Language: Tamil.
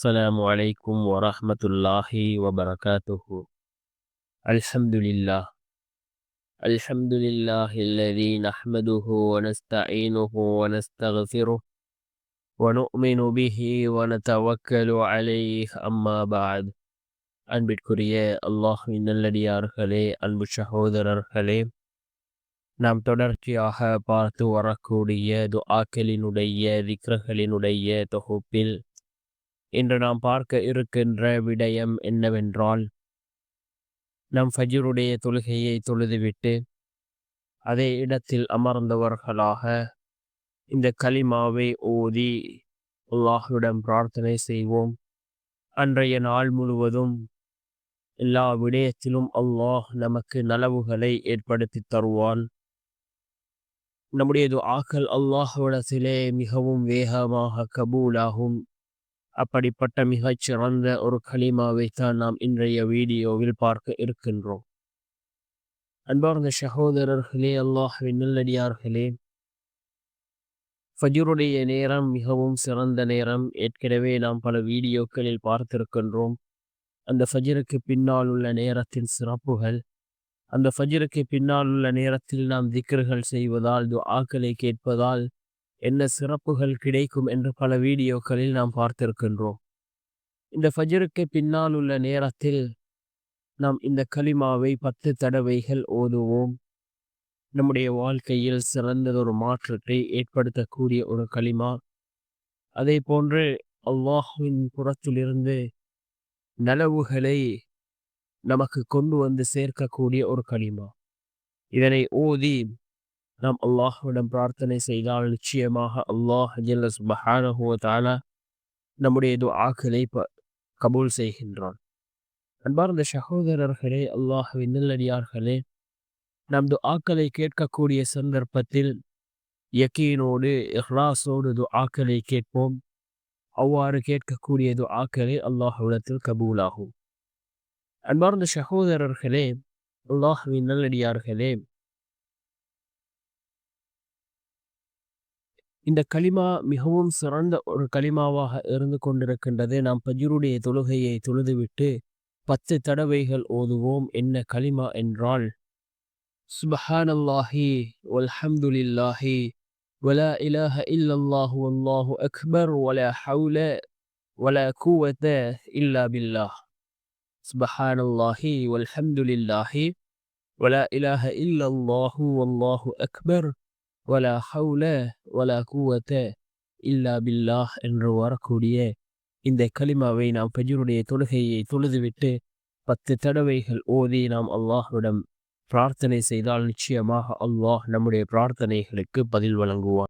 السلام عليكم ورحمة الله وبركاته الحمد لله الحمد لله الذي نحمده ونستعينه ونستغفره ونؤمن به ونتوكل عليه أما بعد அன்பிற்குரிய அல்லாஹின் நல்லடியார்களே அன்பு சகோதரர்களே நாம் தொடர்ச்சியாக பார்த்து வரக்கூடிய துஆக்களினுடைய திக்ரகளினுடைய தொகுப்பில் இன்று நாம் பார்க்க இருக்கின்ற விடயம் என்னவென்றால் நம் ஃபஜ்ருடைய தொழுகையை தொழுதுவிட்டு அதே இடத்தில் அமர்ந்தவர்களாக இந்த கலிமாவை ஓதி அல்லாஹுவிடம் பிரார்த்தனை செய்வோம். அன்றைய நாள் முழுவதும் எல்லா விடயத்திலும் அல்லாஹ் நமக்கு நலவுகளை ஏற்படுத்தி தருவான். நம்முடைய ஆக்கள் அல்லாஹுடத்திலே மிகவும் வேகமாக கபூலாகும். அப்படிப்பட்ட மிகச் சிறந்த ஒரு களிமாவை தான் நாம் இன்றைய வீடியோவில் பார்க்க இருக்கின்றோம். அன்பார்ந்த சகோதரர்களே அல்லாஹின் நல்லடியார்களே. ஃபஜருடைய நேரம் மிகவும் சிறந்த நேரம். ஏற்கனவே நாம் பல வீடியோக்களில் பார்த்திருக்கின்றோம். அந்த ஃபஜருக்கு பின்னால் உள்ள நேரத்தின் சிறப்புகள். அந்த ஃபஜருக்கு பின்னால் உள்ள நேரத்தில் நாம் திக்கர்கள் செய்வதால் ஆக்களை கேட்பதால் என்ன சிறப்புகள் கிடைக்கும் என்று பல வீடியோக்களில் நாம் பார்த்திருக்கின்றோம். இந்த ஃபஜருக்கு பின்னால் உள்ள நேரத்தில் நாம் இந்த களிமாவை பத்து தடவைகள் ஓதுவோம். நம்முடைய வாழ்க்கையில் சிறந்ததொரு மாற்றத்தை ஏற்படுத்தக்கூடிய ஒரு களிமா. அதே போன்று அல்லாஹுவின் புறத்திலிருந்து நலவுகளை நமக்கு கொண்டு வந்து சேர்க்கக்கூடிய ஒரு களிமா. இதனை ஓதி நாம் அல்லாஹுவிடம் பிரார்த்தனை செய்தால் நிச்சயமாக அல்லாஹ் ஜல்ல சுபஹானஹுவ நம்முடைய துஆக்களை கபூல் செய்கின்றான் அன்பார்ந்த சகோதரர்களே அல்லாஹுவின் நல்லடியார்களே நம் துஆக்களை கேட்கக்கூடிய சந்தர்ப்பத்தில் யக்கீனோடு இஹ்லாஸோடு துஆக்களை கேட்போம் அவ்வாறு கேட்கக்கூடிய துஆக்களை அல்லாஹுவிடத்தில் கபூலாகும் அன்பார்ந்த சகோதரர்களே அல்லாஹுவின் நல்லடியார்களே இந்த களிமா மிகவும் சிறந்த ஒரு களிமாவாக இருந்து கொண்டிருக்கின்றது நாம் பஜ்ருடைய தொழுகையை தொழுதுவிட்டு பத்து தடவைகள் ஓதுவோம் என்ன களிமா என்றால் சுபஹானல்லாஹி வல்ஹம்துலில்லாஹி ولا إله إلا الله والله أكبر ولا حول ولا قوة إلا بالله سبحان الله والحمد لله ولا إله إلا الله والله أكبر வல ஹவுல வல கூவத்த இல்லா பில்லா என்று வரக்கூடிய இந்த களிமாவை நாம் பெஜருடைய தொழுகையை தொழுதுவிட்டு பத்து தடவைகள் ஓதி நாம் அல்லாஹ்விடம் பிரார்த்தனை செய்தால் நிச்சயமாக அல்லாஹ் நம்முடைய பிரார்த்தனைகளுக்கு பதில் வழங்குவான்.